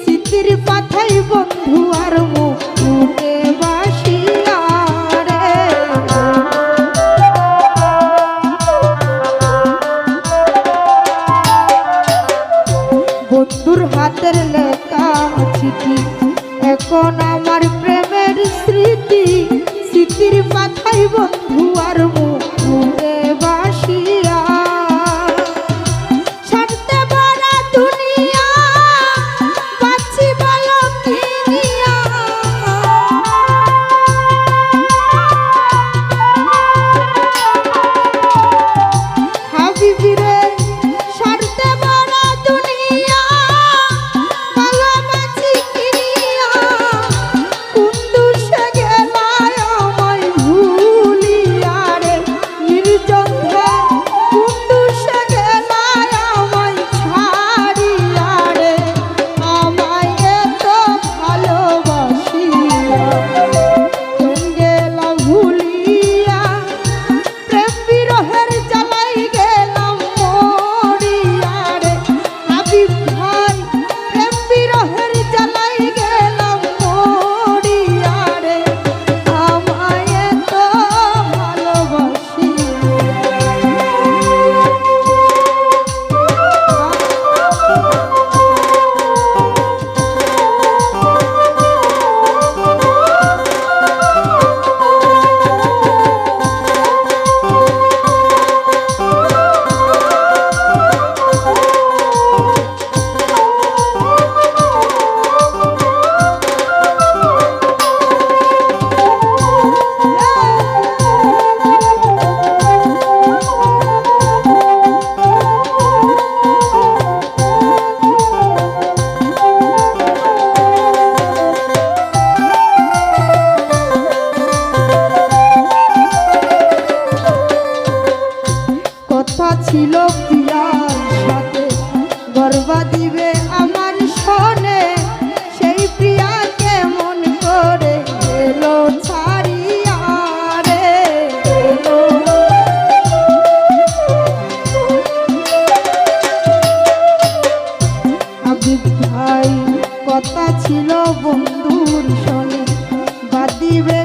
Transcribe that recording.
স্মৃতির পাথাই বন্ধু আর মুখে বন্ধুর হাতের লেখা চিঠি, এখন আমার প্রেমের স্মৃতি। স্মৃতির পাথাই বন্ধু আর মুখ কথা ছিল বন্ধুর সঙ্গে। বাদিবে